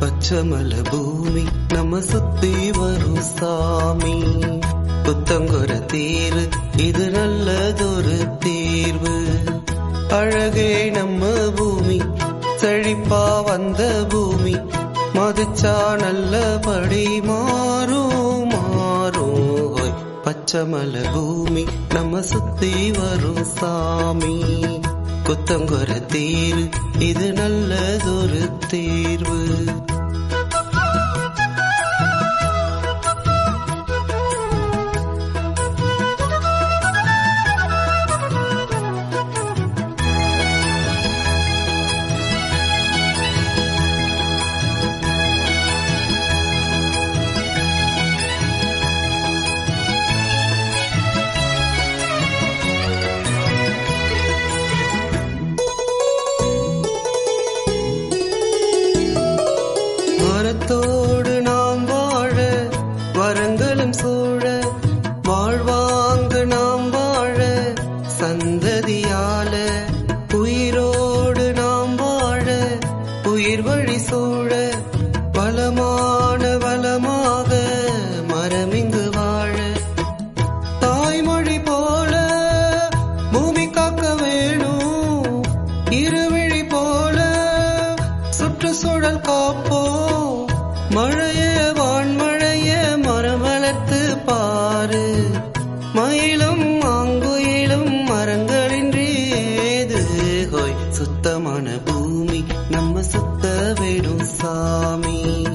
பச்சமல பூமி நம்ம சுத்தி வரும் சாமி. புத்தங்கொரு தேரு இது நல்லதொரு தீர்வு. அழகே நம்ம பூமி செழிப்பா வந்த பூமி. மதிச்சா நல்லபடி மாறும் மாறும். பச்சமல பூமி நம்ம சுத்தி வரும் சாமி. குத்தங்கொரு தேரு இது நல்லதொரு தேர்வு. மரங்களும் சூழ வாழ்வாங்கு நாம் வாழ சந்ததியால உயிரோடு நாம் வாழ உயிர் வழி சூழ பலமான வளமாக மரமிங்கு வாழ. தாய்மொழி போல பூமி காக்க வேணும் இருவிழி போல சுற்றுச்சூழல் காப்போ மழையே ஆறு மயிலும் ஆங்குயிலும் மரங்களின்றி ஏது? ஹோய் சுத்தமான பூமி நம்ம சுத்த வேணும் சாமி.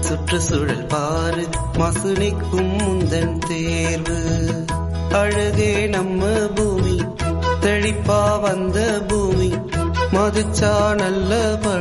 சுற்றுச்சூழல் பாரு மசுனிக்கும் முந்தன் தேர்வு. அழகே நம்ம பூமி தெளிப்பா வந்த பூமி. மதிச்சா நல்லபடி